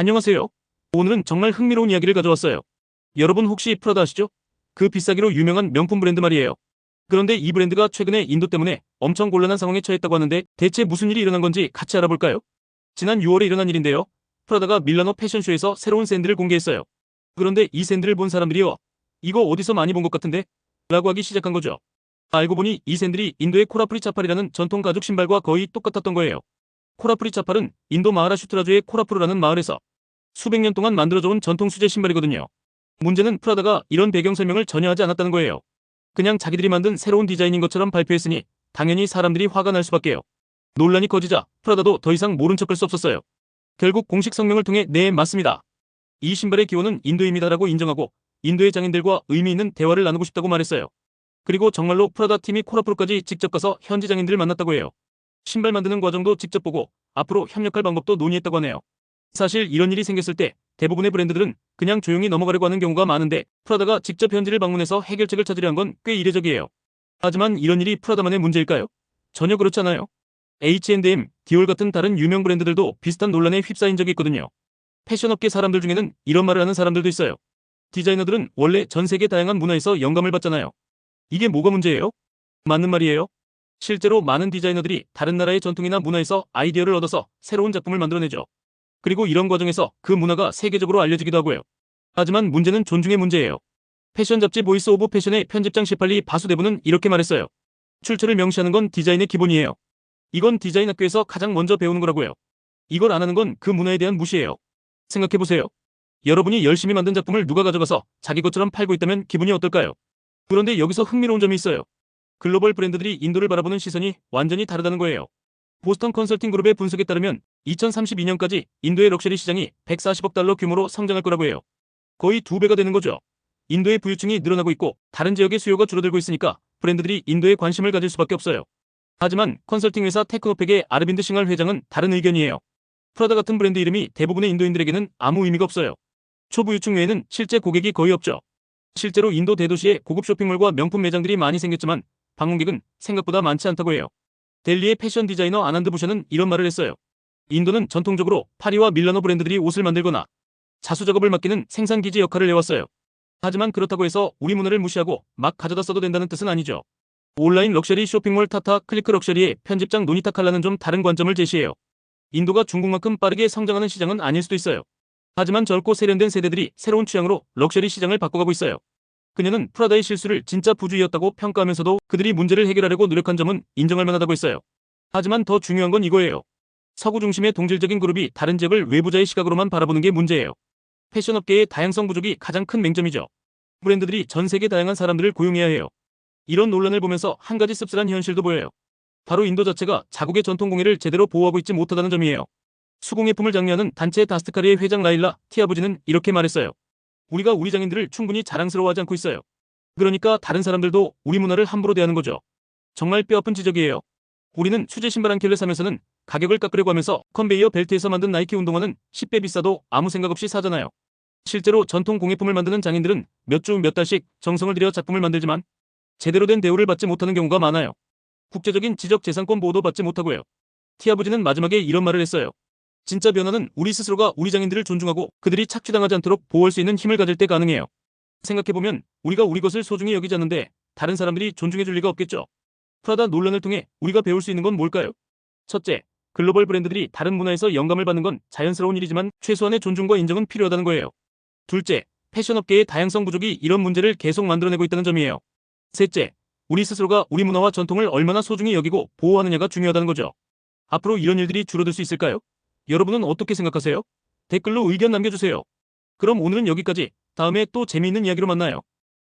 안녕하세요. 오늘은 정말 흥미로운 이야기를 가져왔어요. 여러분 혹시 프라다 아시죠? 그 비싸기로 유명한 명품 브랜드 말이에요. 그런데 이 브랜드가 최근에 인도 때문에 엄청 곤란한 상황에 처했다고 하는데 대체 무슨 일이 일어난 건지 같이 알아볼까요? 지난 6월에 일어난 일인데요. 프라다가 밀라노 패션쇼에서 새로운 샌들을 공개했어요. 그런데 이 샌들을 본 사람들이요. 이거 어디서 많이 본 것 같은데? 라고 하기 시작한 거죠. 알고 보니 이 샌들이 인도의 코라프리 차팔이라는 전통 가죽 신발과 거의 똑같았던 거예요. 코라프리 차팔은 인도 마하라슈트라주의 코라푸르라는 마을에서 수백 년 동안 만들어져온 전통 수제 신발이거든요. 문제는 프라다가 이런 배경 설명을 전혀 하지 않았다는 거예요. 그냥 자기들이 만든 새로운 디자인인 것처럼 발표했으니 당연히 사람들이 화가 날 수밖에요. 논란이 커지자 프라다도 더 이상 모른 척할 수 없었어요. 결국 공식 성명을 통해 네 맞습니다. 이 신발의 기원은 인도입니다라고 인정하고 인도의 장인들과 의미 있는 대화를 나누고 싶다고 말했어요. 그리고 정말로 프라다 팀이 코라프로까지 직접 가서 현지 장인들을 만났다고 해요. 신발 만드는 과정도 직접 보고 앞으로 협력할 방법도 논의했다고 하네요. 사실 이런 일이 생겼을 때 대부분의 브랜드들은 그냥 조용히 넘어가려고 하는 경우가 많은데 프라다가 직접 현지를 방문해서 해결책을 찾으려 한 건 꽤 이례적이에요. 하지만 이런 일이 프라다만의 문제일까요? 전혀 그렇지 않아요. H&M, 디올 같은 다른 유명 브랜드들도 비슷한 논란에 휩싸인 적이 있거든요. 패션업계 사람들 중에는 이런 말을 하는 사람들도 있어요. 디자이너들은 원래 전 세계 다양한 문화에서 영감을 받잖아요. 이게 뭐가 문제예요? 맞는 말이에요. 실제로 많은 디자이너들이 다른 나라의 전통이나 문화에서 아이디어를 얻어서 새로운 작품을 만들어내죠. 그리고 이런 과정에서 그 문화가 세계적으로 알려지기도 하고요. 하지만 문제는 존중의 문제예요. 패션 잡지 보이스 오브 패션의 편집장 시팔리 바수 대부는 이렇게 말했어요. 출처를 명시하는 건 디자인의 기본이에요. 이건 디자인 학교에서 가장 먼저 배우는 거라고요. 이걸 안 하는 건 그 문화에 대한 무시예요. 생각해보세요. 여러분이 열심히 만든 작품을 누가 가져가서 자기 것처럼 팔고 있다면 기분이 어떨까요? 그런데 여기서 흥미로운 점이 있어요. 글로벌 브랜드들이 인도를 바라보는 시선이 완전히 다르다는 거예요. 보스턴 컨설팅 그룹의 분석에 따르면 2032년까지 인도의 럭셔리 시장이 140억 달러 규모로 성장할 거라고 해요. 거의 두 배가 되는 거죠. 인도의 부유층이 늘어나고 있고 다른 지역의 수요가 줄어들고 있으니까 브랜드들이 인도에 관심을 가질 수밖에 없어요. 하지만 컨설팅 회사 테크노팩의 아르빈드 싱할 회장은 다른 의견이에요. 프라다 같은 브랜드 이름이 대부분의 인도인들에게는 아무 의미가 없어요. 초부유층 외에는 실제 고객이 거의 없죠. 실제로 인도 대도시에 고급 쇼핑몰과 명품 매장들이 많이 생겼지만 방문객은 생각보다 많지 않다고 해요. 델리의 패션 디자이너 아난드 부샤는 이런 말을 했어요. 인도는 전통적으로 파리와 밀라노 브랜드들이 옷을 만들거나 자수 작업을 맡기는 생산 기지 역할을 해왔어요. 하지만 그렇다고 해서 우리 문화를 무시하고 막 가져다 써도 된다는 뜻은 아니죠. 온라인 럭셔리 쇼핑몰 타타 클리크 럭셔리의 편집장 노니타 칼라는 좀 다른 관점을 제시해요. 인도가 중국만큼 빠르게 성장하는 시장은 아닐 수도 있어요. 하지만 젊고 세련된 세대들이 새로운 취향으로 럭셔리 시장을 바꿔가고 있어요. 그녀는 프라다의 실수를 진짜 부주의였다고 평가하면서도 그들이 문제를 해결하려고 노력한 점은 인정할 만하다고 했어요. 하지만 더 중요한 건 이거예요. 서구 중심의 동질적인 그룹이 다른 지역을 외부자의 시각으로만 바라보는 게 문제예요. 패션업계의 다양성 부족이 가장 큰 맹점이죠. 브랜드들이 전 세계 다양한 사람들을 고용해야 해요. 이런 논란을 보면서 한 가지 씁쓸한 현실도 보여요. 바로 인도 자체가 자국의 전통 공예를 제대로 보호하고 있지 못하다는 점이에요. 수공예품을 장려하는 단체 다스트카리의 회장 라일라 티아부지는 이렇게 말했어요. 우리가 우리 장인들을 충분히 자랑스러워하지 않고 있어요. 그러니까 다른 사람들도 우리 문화를 함부로 대하는 거죠. 정말 뼈아픈 지적이에요. 우리는 수제 신발 한 켤레 사면서는 가격을 깎으려고 하면서 컨베이어 벨트에서 만든 나이키 운동화는 10배 비싸도 아무 생각 없이 사잖아요. 실제로 전통 공예품을 만드는 장인들은 몇 주몇 달씩 정성을 들여 작품을 만들지만 제대로 된 대우를 받지 못하는 경우가 많아요. 국제적인 지적 재산권 보호도 받지 못하고요. 티아부지는 마지막에 이런 말을 했어요. 진짜 변화는 우리 스스로가 우리 장인들을 존중하고 그들이 착취당하지 않도록 보호할 수 있는 힘을 가질 때 가능해요. 생각해보면 우리가 우리 것을 소중히 여기지 않는데 다른 사람들이 존중해줄 리가 없겠죠. 프라다 논란을 통해 우리가 배울 수 있는 건 뭘까요? 첫째, 글로벌 브랜드들이 다른 문화에서 영감을 받는 건 자연스러운 일이지만 최소한의 존중과 인정은 필요하다는 거예요. 둘째, 패션업계의 다양성 부족이 이런 문제를 계속 만들어내고 있다는 점이에요. 셋째, 우리 스스로가 우리 문화와 전통을 얼마나 소중히 여기고 보호하느냐가 중요하다는 거죠. 앞으로 이런 일들이 줄어들 수 있을까요? 여러분은 어떻게 생각하세요? 댓글로 의견 남겨주세요. 그럼 오늘은 여기까지. 다음에 또 재미있는 이야기로 만나요.